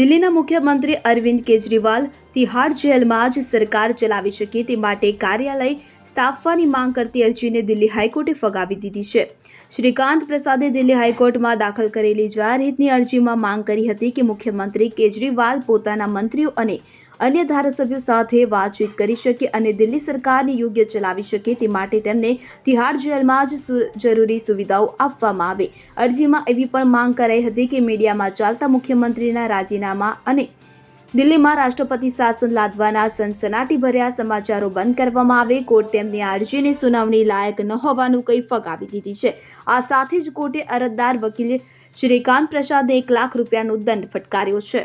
દિલ્હીના મુખ્યમંત્રી અરવિંદ કેજરીવાલ તિહાડ જેલમાં જ સરકાર ચલાવી શકે તે માટે કાર્યાલય સ્થાપવાની માંગ કરતી અરજીને દિલ્હી હાઈકોર્ટે ફગાવી દીધી છે. શ્રીકાંત પ્રસાદે દિલ્હી હાઈકોર્ટમાં દાખલ કરેલી જાહેરહિતની અરજીમાં માંગ કરી હતી કે મુખ્યમંત્રી કેજરીવાલ પોતાના મંત્રીઓ અને અન્ય ધારાસભ્યો સાથે વાતચીત કરી શકે અને દિલ્હી સરકારને યોગ્ય ચલાવી શકે તે માટે તેમને તિહાર જેલમાં જ જરૂરી સુવિધાઓ આપવામાં આવે. અરજીમાં એવી પણ માંગ કરાઈ હતી કે મીડિયામાં ચાલતા મુખ્યમંત્રીના રાજીનામા અને દિલ્હીમાં રાષ્ટ્રપતિ શાસન લાદવાના સનસનાટીભર્યા સમાચારો બંધ કરવામાં આવે. કોર્ટ તેમની અરજીની સુનાવણી લાયક ન હોવાનું કંઈ ફગાવી દીધી છે. આ સાથે જ કોર્ટે અરજદાર વકીલ શ્રીકાંત પ્રસાદે એક લાખ રૂપિયાનો દંડ ફટકાર્યો છે.